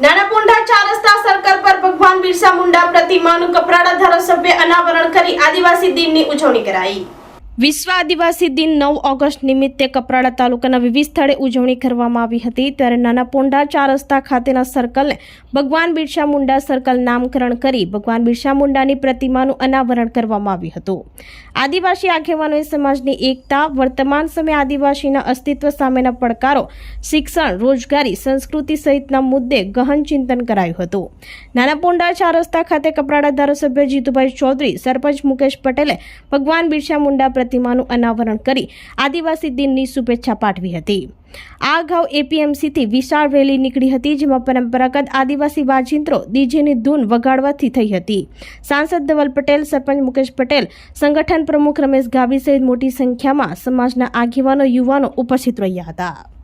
નાણાપોંઢા ચાર રસ્તા સર્કલ પર ભગવાન બિરસા મુંડા પ્રતિમાનું કપરાડા ધારાસભ્ય અનાવરણ કરી આદિવાસી દિનની ઉજવણી કરાઈ. વિશ્વ આદિવાસી દિન નવ ઓગસ્ટ નિમિત્તે કપરાડા તાલુકાના વિવિધ સ્થળે ઉજવણી કરવામાં આવી હતી. ત્યારે નાના પોંડા ચાર રસ્તા ખાતેના સર્કલને ભગવાન બિરસા મુંડા સર્કલ નામકરણ કરી ભગવાન બિરસા મુંડાની પ્રતિમાનું અનાવરણ કરવામાં આવ્યું હતું. આદિવાસી આગેવાનોએ સમાજની એકતા, વર્તમાન સમય આદિવાસીના અસ્તિત્વ સામેના પડકારો, શિક્ષણ, રોજગારી, સંસ્કૃતિ સહિતના મુદ્દે ગહન ચિંતન કરાયું હતું. નાના પોંડા ચાર રસ્તા ખાતે કપરાડા ધારાસભ્ય જીતુભાઈ ચૌધરી, સરપંચ મુકેશ પટેલે ભગવાન બિરસા મુંડા પ્રતિમાનું અનાવરણ કરી આદિવાસી દિનની શુભેચ્છા પાઠવી હતી. આ અગાઉ એપીએમસીથી વિશાળ રેલી નીકળી હતી, જેમાં પરંપરાગત આદિવાસી વાજિંત્રો ડીજેની ધૂન વગાડવાથી થઈ હતી. સાંસદ ધવલ પટેલ, સરપંચ મુકેશ પટેલ, સંગઠન પ્રમુખ રમેશ ગાવી સહિત મોટી સંખ્યામાં સમાજના આગેવાનો, યુવાનો ઉપસ્થિત રહ્યા હતા.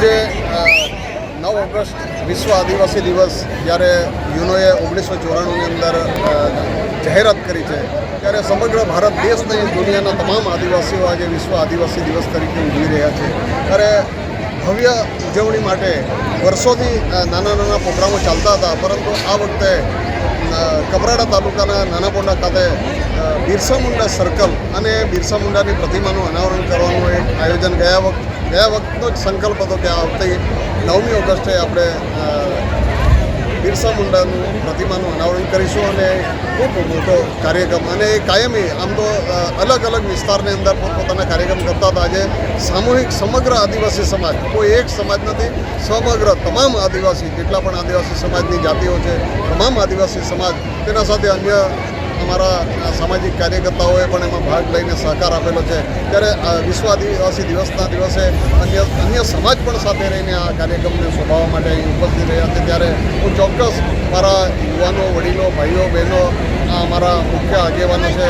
આજે નવ ઓગસ્ટ વિશ્વ આદિવાસી દિવસ, જ્યારે યુનોએ ઓગણીસો ચોરાણુંની અંદર જાહેરાત કરી છે, ત્યારે સમગ્ર ભારત દેશ નહીં દુનિયાના તમામ આદિવાસીઓ આજે વિશ્વ આદિવાસી દિવસ તરીકે ઉજવી રહ્યા છે. ત્યારે ભવ્ય ઉજવણી માટે વર્ષોથી નાના નાના પ્રોગ્રામો ચાલતા હતા, પરંતુ આ વખતે કપરાડા તાલુકાના નાનાપોંડા ખાતે બિરસા મુંડા સર્કલ અને બિરસા મુંડાની પ્રતિમાનું અનાવરણ કરવાનું એક આયોજન ગયા વખત ગયા વખતનો જ સંકલ્પ હતો કે આ વખતે નવમી ઓગસ્ટે આપણે બિરસા મુંડાનું પ્રતિમાનું અનાવરણ કરીશું અને ખૂબ મોટો કાર્યક્રમ અને એ કાયમી આમ તો અલગ અલગ વિસ્તારની અંદર પોતપોતાના કાર્યક્રમ કરતા હતા. આજે સામૂહિક સમગ્ર આદિવાસી સમાજ, કોઈ એક સમાજ નથી, સમગ્ર તમામ આદિવાસી, જેટલા પણ આદિવાસી સમાજની જાતિઓ છે, તમામ આદિવાસી સમાજ તેના સાથે અન્ય અમારા સામાજિક કાર્યકર્તાઓએ પણ એમાં ભાગ લઈને સહકાર આપેલો છે. ત્યારે વિશ્વ આદિવાસી દિવસના દિવસે અન્ય અન્ય સમાજ પણ સાથે રહીને આ કાર્યક્રમને શોભાવવા માટે અહીં ઉપસ્થિત રહ્યા છે. ત્યારે હું ચોક્કસ મારા યુવાનો, વડીલો, ભાઈઓ, બહેનો અમારા મુખ્ય આગેવાનો છે,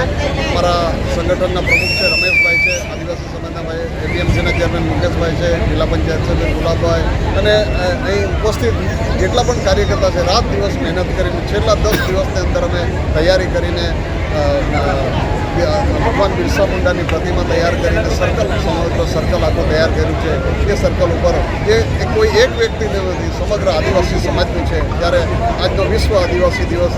અમારા સંગઠનના પ્રમુખ છે, રમેશભાઈ છે, આદિવાસી સમાજના ભાઈ, એપીએમસીના ચેરમેન મુકેશભાઈ છે, જિલ્લા પંચાયત સભ્ય ગુલાબભાઈ અને અહીં ઉપસ્થિત જેટલા પણ કાર્યકર્તા છે, રાત દિવસ મહેનત કરીને, છેલ્લા દસ દિવસની અંદર અમે તૈયારી કરીને ભગવાન બિરસા મુંડાની પ્રતિમા તૈયાર કરીને સર્કલ સમગ્ર સર્કલ આખું તૈયાર કર્યું છે. એ સર્કલ ઉપર જે કોઈ એક વ્યક્તિને નથી, સમગ્ર આદિવાસી સમાજનું છે. ત્યારે આજનો વિશ્વ આદિવાસી દિવસ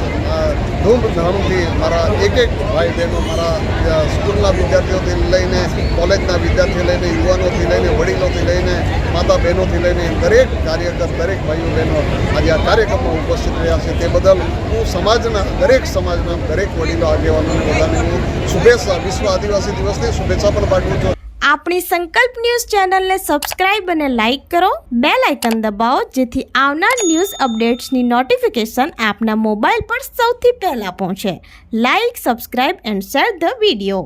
ધૂમધામથી મારા એક એક ભાઈ બહેનો, મારા સ્કૂલના વિદ્યાર્થીઓથી લઈને કોલેજના વિદ્યાર્થીઓ લઈને, યુવાનોથી લઈને, વડીલોથી લઈને, માતા બહેનોથી લઈને, દરેક કાર્યકર, દરેક ભાઈઓ બહેનો આજે આ કાર્યક્રમમાં ઉપસ્થિત રહ્યા છે. તે બદલ હું સમાજના, દરેક સમાજના, દરેક વડીલો, આગેવાનોને બધાને હું શુભેચ્છા, વિશ્વ આદિવાસી દિવસની શુભેચ્છા પણ પાઠવું છું. આપણી સંકલ્પ ન્યૂઝ ચેનલને સબસ્ક્રાઇબ અને લાઇક કરો. બે લાઇકન દબાવો, જેથી આવનાર ન્યૂઝ અપડેટ્સની નોટિફિકેશન આપના મોબાઈલ પર સૌથી પહેલાં પહોંચે. Like, subscribe and share the video.